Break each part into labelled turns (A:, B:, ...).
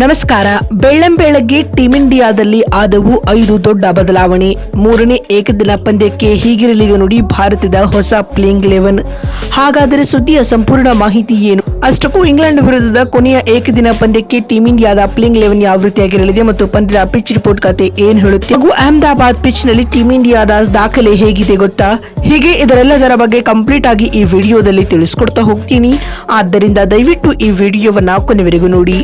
A: ನಮಸ್ಕಾರ. ಬೆಳ್ಳಂಬೆಳಗ್ಗೆ ಟೀಂ ಇಂಡಿಯಾದಲ್ಲಿ ಆದವು ಐದು ದೊಡ್ಡ ಬದಲಾವಣೆ. ಮೂರನೇ ಏಕದಿನ ಪಂದ್ಯಕ್ಕೆ ಹೀಗಿರಲಿದೆ ನೋಡಿ ಭಾರತದ ಹೊಸ ಪ್ಲೇಯಿಂಗ್ ಲೆವೆನ್. ಹಾಗಾದರೆ ಸುದ್ದಿಯ ಸಂಪೂರ್ಣ ಮಾಹಿತಿ ಏನು? ಅಷ್ಟಕ್ಕೂ ಇಂಗ್ಲೆಂಡ್ ವಿರುದ್ಧದ ಕೊನೆಯ ಏಕದಿನ ಪಂದ್ಯಕ್ಕೆ ಟೀಂ ಇಂಡಿಯಾದ ಪ್ಲೇಯಿಂಗ್ ಲೆವೆನ್ ಯಾವ ರೀತಿಯಾಗಿರಲಿದೆ ಮತ್ತು ಪಂದ್ಯದ ಪಿಚ್ ರಿಪೋರ್ಟ್ ಕತೆ ಏನ್ ಹೇಳುತ್ತೆ? ಹಾಗೂ ಅಹಮದಾಬಾದ್ ಪಿಚ್ನಲ್ಲಿ ಟೀಂ ಇಂಡಿಯಾದ ದಾಖಲೆ ಹೇಗಿದೆ ಗೊತ್ತಾ? ಹೀಗೆ ಇದರೆಲ್ಲದರ ಬಗ್ಗೆ ಕಂಪ್ಲೀಟ್ ಆಗಿ ಈ ವಿಡಿಯೋದಲ್ಲಿ ತಿಳಿಸ್ಕೊಡ್ತಾ ಹೋಗ್ತೀನಿ. ಆದ್ದರಿಂದ ದಯವಿಟ್ಟು ಈ ವಿಡಿಯೋವನ್ನ ಕೊನೆವರೆಗೂ ನೋಡಿ.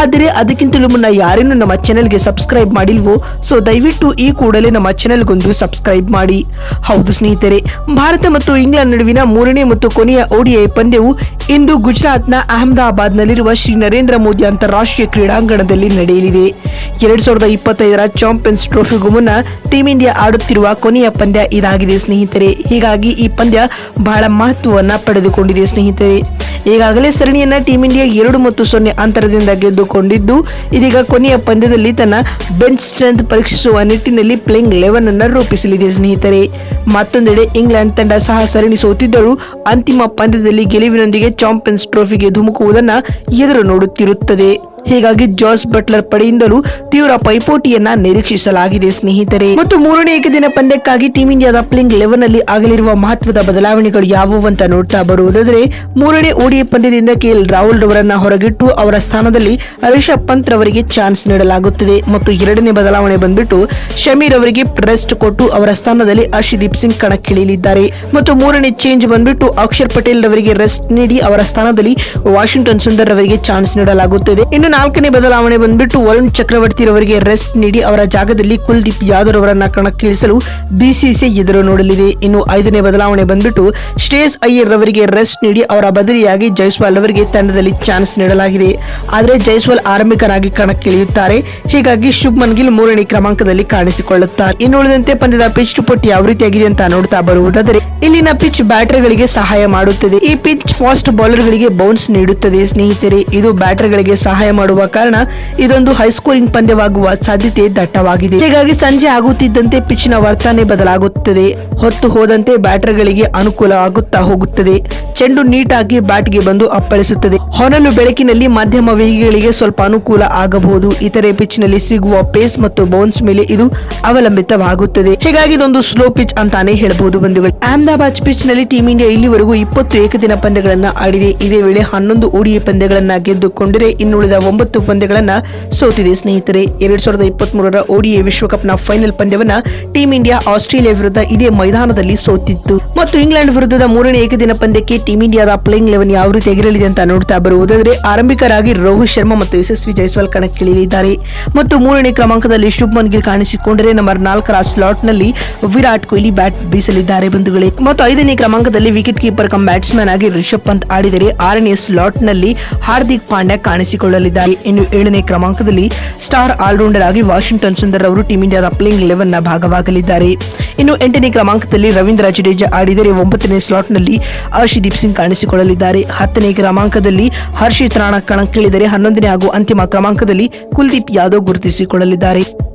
A: ಆದರೆ ಅದಕ್ಕಿಂತಲೂ ಮುನ್ನ ಯಾರೇನು ನಮ್ಮ ಚಾನೆಲ್ಗೆ ಸಬ್ಸ್ಕ್ರೈಬ್ ಮಾಡಿಲ್ವೋ ಸೊ ದಯವಿಟ್ಟು ಈ ಕೂಡಲೇ ನಮ್ಮ ಚಾನೆಲ್ಗೊಂದು ಸಬ್ಸ್ಕ್ರೈಬ್ ಮಾಡಿ. ಹೌದು ಸ್ನೇಹಿತರೆ, ಭಾರತ ಮತ್ತು ಇಂಗ್ಲೆಂಡ್ ನಡುವಿನ ಮೂರನೇ ಮತ್ತು ಕೊನೆಯ ಓಡಿಐ ಪಂದ್ಯವು ಇಂದು ಗುಜರಾತ್ನ ಅಹಮದಾಬಾದ್ನಲ್ಲಿರುವ ಶ್ರೀ ನರೇಂದ್ರ ಮೋದಿ ಅಂತಾರಾಷ್ಟ್ರೀಯ ಕ್ರೀಡಾಂಗಣದಲ್ಲಿ ನಡೆಯಲಿದೆ. ಎರಡ್ ಸಾವಿರದ ಇಪ್ಪತ್ತೈದರ ಚಾಂಪಿಯನ್ಸ್ ಟ್ರೋಫಿಗೂ ಮುನ್ನ ಟೀಂ ಇಂಡಿಯಾ ಆಡುತ್ತಿರುವ ಕೊನೆಯ ಪಂದ್ಯ ಇದಾಗಿದೆ ಸ್ನೇಹಿತರೆ. ಹೀಗಾಗಿ ಈ ಪಂದ್ಯ ಬಹಳ ಮಹತ್ವವನ್ನ ಪಡೆದುಕೊಂಡಿದೆ ಸ್ನೇಹಿತರೆ. ಈಗಾಗಲೇ ಸರಣಿಯನ್ನ ಟೀಂ ಇಂಡಿಯಾ ಎರಡು ಮತ್ತು ಸೊನ್ನೆ ಅಂತರದಿಂದ ಗೆದ್ದುಕೊಂಡಿದ್ದು, ಇದೀಗ ಕೊನೆಯ ಪಂದ್ಯದಲ್ಲಿ ತನ್ನ ಬೆಂಚ್ ಸ್ಟ್ರೆಂತ್ ಪರೀಕ್ಷಿಸುವ ನಿಟ್ಟಿನಲ್ಲಿ ಪ್ಲೇಯಿಂಗ್ ಲೆವೆನ್ ಅನ್ನು ರೂಪಿಸಲಿದೆ ಸ್ನೇಹಿತರೆ. ಮತ್ತೊಂದೆಡೆ ಇಂಗ್ಲೆಂಡ್ ತಂಡ ಸಹ ಸರಣಿ ಸೋತಿದ್ದರೂ, ಅಂತಿಮ ಪಂದ್ಯದಲ್ಲಿ ಗೆಲುವಿನೊಂದಿಗೆ ಚಾಂಪಿಯನ್ಸ್ ಟ್ರೋಫಿಗೆ ಧುಮುಕುವುದನ್ನು ಎದುರು ನೋಡುತ್ತಿರುತ್ತದೆ. ಹೀಗಾಗಿ ಜಾರ್ಜ್ ಬಟ್ಲರ್ ಪಡೆಯಿಂದಲೂ ತೀವ್ರ ಪೈಪೋಟಿಯನ್ನ ನಿರೀಕ್ಷಿಸಲಾಗಿದೆ, ಸ್ನೇಹಿತರೆ. ಮತ್ತು ಮೂರನೇ ಏಕದಿನ ಪಂದ್ಯಕ್ಕಾಗಿ ಟೀಂ ಇಂಡಿಯಾದ ಪ್ಲಿಂಗ್ ಲೆವೆನ್ ಅಲ್ಲಿ ಆಗಲಿರುವ ಮಹತ್ವದ ಬದಲಾವಣೆಗಳು ಯಾವುವು ಅಂತ ನೋಡ್ತಾ ಬರುವುದಾದರೆ, ಮೂರನೇ ಓಡಿಎ ಪಂದ್ಯದಿಂದ ಕೆಎಲ್ ರಾಹುಲ್ ರವರನ್ನ ಹೊರಗಿಟ್ಟು ಅವರ ಸ್ಥಾನದಲ್ಲಿ ರಿಷಬ್ ಪಂತ್ ರವರಿಗೆ ಚಾನ್ಸ್ ನೀಡಲಾಗುತ್ತದೆ. ಮತ್ತು ಎರಡನೇ ಬದಲಾವಣೆ ಬಂದ್ಬಿಟ್ಟು ಶಮೀರ್ ಅವರಿಗೆ ರೆಸ್ಟ್ ಕೊಟ್ಟು ಅವರ ಸ್ಥಾನದಲ್ಲಿ ಅರ್ಷದೀಪ್ ಸಿಂಗ್ ಕಣಕ್ಕಿಳಿಯಲಿದ್ದಾರೆ. ಮತ್ತು ಮೂರನೇ ಚೇಂಜ್ ಬಂದ್ಬಿಟ್ಟು ಅಕ್ಷರ್ ಪಟೇಲ್ ರವರಿಗೆ ರೆಸ್ಟ್ ನೀಡಿ ಅವರ ಸ್ಥಾನದಲ್ಲಿ ವಾಷಿಂಗ್ಟನ್ ಸುಂದರ್ ರವರಿಗೆ ಚಾನ್ಸ್ ನೀಡಲಾಗುತ್ತದೆ. ಇನ್ನು ನಾಲ್ಕನೇ ಬದಲಾವಣೆ ಬಂದ್ಬಿಟ್ಟು ವರುಣ್ ಚಕ್ರವರ್ತಿ ರವರಿಗೆ ರೆಸ್ಟ್ ನೀಡಿ ಅವರ ಜಾಗದಲ್ಲಿ ಕುಲ್ದೀಪ್ ಯಾದವ್ ಅವರನ್ನ ಕಣಕ್ಕಿಳಿಸಲು ಬಿಸಿಸಿಐ ಎದುರು ನೋಡಲಿದೆ. ಇನ್ನು ಐದನೇ ಬದಲಾವಣೆ ಬಂದ್ಬಿಟ್ಟು ಶ್ರೇಯಸ್ ಅಯ್ಯರ್ ರವರಿಗೆ ರೆಸ್ಟ್ ನೀಡಿ ಅವರ ಬದಲಿಯಾಗಿ ಜೈಸ್ವಾಲ್ ಅವರಿಗೆ ತಂಡದಲ್ಲಿ ಚಾನ್ಸ್ ನೀಡಲಾಗಿದೆ. ಆದರೆ ಜೈಸ್ವಾಲ್ ಆರಂಭಿಕರಾಗಿ ಕಣಕ್ಕಿಳಿಯುತ್ತಾರೆ. ಹೀಗಾಗಿ ಶುಭ್ಮನ್ ಗಿಲ್ ಮೂರನೇ ಕ್ರಮಾಂಕದಲ್ಲಿ ಕಾಣಿಸಿಕೊಳ್ಳುತ್ತಾರೆ. ಇನ್ನು ಉಳಿದಂತೆ ಪಂದ್ಯದ ಪಿಚ್ ರಿಪೋರ್ಟ್ ಯಾವ ರೀತಿಯಾಗಿದೆ ಅಂತ ನೋಡ್ತಾ ಬರುವುದಾದರೆ, ಇಲ್ಲಿನ ಪಿಚ್ ಬ್ಯಾಟರಿಗಳಿಗೆ ಸಹಾಯ ಮಾಡುತ್ತದೆ. ಈ ಪಿಚ್ ಫಾಸ್ಟ್ ಬೌಲರ್ಗಳಿಗೆ ಬೌನ್ಸ್ ನೀಡುತ್ತದೆ. ಸ್ನೇಹಿತರೆ, ಇದು ಬ್ಯಾಟರಿಗಳಿಗೆ ಸಹಾಯ ಮಾಡುವ ಕಾರಣ ಇದೊಂದು ಹೈಸ್ಕೋರಿಂಗ್ ಪಂದ್ಯವಾಗುವ ಸಾಧ್ಯತೆ ದಟ್ಟವಾಗಿದೆ. ಹೀಗಾಗಿ ಸಂಜೆ ಆಗುತ್ತಿದ್ದಂತೆ ಪಿಚ್ನ ವರ್ತನೆ ಬದಲಾಗುತ್ತದೆ. ಹೊತ್ತು ಹೋದಂತೆ ಬ್ಯಾಟರ್ಗಳಿಗೆ ಅನುಕೂಲ ಆಗುತ್ತಾ ಹೋಗುತ್ತದೆ. ಚೆಂಡು ನೀಟಾಗಿ ಬ್ಯಾಟ್ಗೆ ಬಂದು ಅಪ್ಪಳಿಸುತ್ತದೆ. ಹೊನಲು ಬೆಳಕಿನಲ್ಲಿ ಮಧ್ಯಮ ವೇಗಿಗಳಿಗೆ ಸ್ವಲ್ಪ ಅನುಕೂಲ ಆಗಬಹುದು. ಇತರೆ ಪಿಚ್ನಲ್ಲಿ ಸಿಗುವ ಪೇಸ್ ಮತ್ತು ಬೌನ್ಸ್ ಮೇಲೆ ಇದು ಅವಲಂಬಿತವಾಗುತ್ತದೆ. ಹೀಗಾಗಿ ಇದೊಂದು ಸ್ಲೋ ಪಿಚ್ ಅಂತಾನೆ ಹೇಳಬಹುದು ಬಂಧುಗಳು. ಅಹಮದಾಬಾದ್ ಪಿಚ್ನಲ್ಲಿ ಟೀಂ ಇಂಡಿಯಾ ಇಲ್ಲಿವರೆಗೂ ಇಪ್ಪತ್ತು ಏಕದಿನ ಪಂದ್ಯಗಳನ್ನ ಆಡಿದೆ. ಇದೇ ವೇಳೆ ಹನ್ನೊಂದು ಓಡಿಎ ಪಂದ್ಯಗಳನ್ನ ಗೆದ್ದುಕೊಂಡರೆ ಇನ್ನುಳಿದ ಒಂಬತ್ತು ಪಂದ್ಯಗಳನ್ನು ಸೋತಿದೆ. ಸ್ನೇಹಿತರೆ, ಎರಡ್ ಸಾವಿರದ ಇಪ್ಪತ್ತ್ ಮೂರರ ಓಡಿಎ ವಿಶ್ವಕಪ್ನ ಫೈನಲ್ ಪಂದ್ಯವನ್ನ ಟೀಂ ಇಂಡಿಯಾ ಆಸ್ಟ್ರೇಲಿಯಾ ವಿರುದ್ಧ ಇದೇ ಮೈದಾನದಲ್ಲಿ ಸೋತಿತ್ತು. ಮತ್ತು ಇಂಗ್ಲೆಂಡ್ ವಿರುದ್ಧದ ಮೂರನೇ ಏಕದಿನ ಪಂದ್ಯಕ್ಕೆ ಟೀಂ ಇಂಡಿಯಾದ ಪ್ಲೇಯಿಂಗ್ ಲೆವೆನ್ ಯಾವ ರೀತಿ ಎಗರಲಿದೆ ಅಂತ ನೋಡ್ತಾ ಬರುವುದಾದರೆ, ಆರಂಭಿಕರಾಗಿ ರೋಹಿತ್ ಶರ್ಮಾ ಮತ್ತು ಯಶಸ್ವಿ ಜೈಸ್ವಾಲ್ ಕಣಕ್ಕಿಳಿಯಲಿದ್ದಾರೆ. ಮತ್ತು ಮೂರನೇ ಕ್ರಮಾಂಕದಲ್ಲಿ ಶುಭ್ಮನ್ ಗಿಲ್ ಕಾಣಿಸಿಕೊಂಡರೆ ನಂಬರ್ ನಾಲ್ಕರ ಸ್ಲಾಟ್ನಲ್ಲಿ ವಿರಾಟ್ ಕೊಹ್ಲಿ ಬ್ಯಾಟ್ ಬೀಸಲಿದ್ದಾರೆ ಬಂಧುಗಳೇ. ಮತ್ತು ಐದನೇ ಕ್ರಮಾಂಕದಲ್ಲಿ ವಿಕೆಟ್ ಕೀಪರ್ ಕಮ್ ಬ್ಯಾಟ್ಸ್ಮನ್ ಆಗಿ ರಿಷಬ್ ಪಂತ್ ಆಡಿದರೆ ಆರನೇ ಸ್ಲಾಟ್ನಲ್ಲಿ ಹಾರ್ದಿಕ್ ಪಾಂಡ್ಯ ಕಾಣಿಸಿಕೊಳ್ಳಲಿದ್ದಾರೆ. ಇನ್ನು ಏಳನೇ ಕ್ರಮಾಂಕದಲ್ಲಿ ಸ್ಟಾರ್ ಆಲ್ರೌಂಡರ್ ಆಗಿ ವಾಷಿಂಗ್ಟನ್ ಸುಂದರ್ ಅವರು ಟೀಂ ಇಂಡಿಯಾದ ಪ್ಲೇಯಿಂಗ್ ಲೆವೆನ್ನ ಭಾಗವಾಗಲಿದ್ದಾರೆ. ಇನ್ನು ಎಂಟನೇ ಕ್ರಮಾಂಕದಲ್ಲಿ ರವೀಂದ್ರ ಜಡೇಜಾ ಆಡಿದರೆ ಒಂಬತ್ತನೇ ಸ್ಲಾಟ್ನಲ್ಲಿ ಹರ್ಷದೀಪ್ ಸಿಂಗ್ ಕಾಣಿಸಿಕೊಳ್ಳಲಿದ್ದಾರೆ. ಹತ್ತನೇ ಕ್ರಮಾಂಕದಲ್ಲಿ ಹರ್ಷಿತ್ ರಾಣಾ ಕಣಕ್ಕಿಳಿದರೆ ಹನ್ನೊಂದನೇ ಹಾಗೂ ಅಂತಿಮ ಕ್ರಮಾಂಕದಲ್ಲಿ ಕುಲ್ದೀಪ್ ಯಾದವ್ ಗುರುತಿಸಿಕೊಳ್ಳಲಿದ್ದಾರೆ.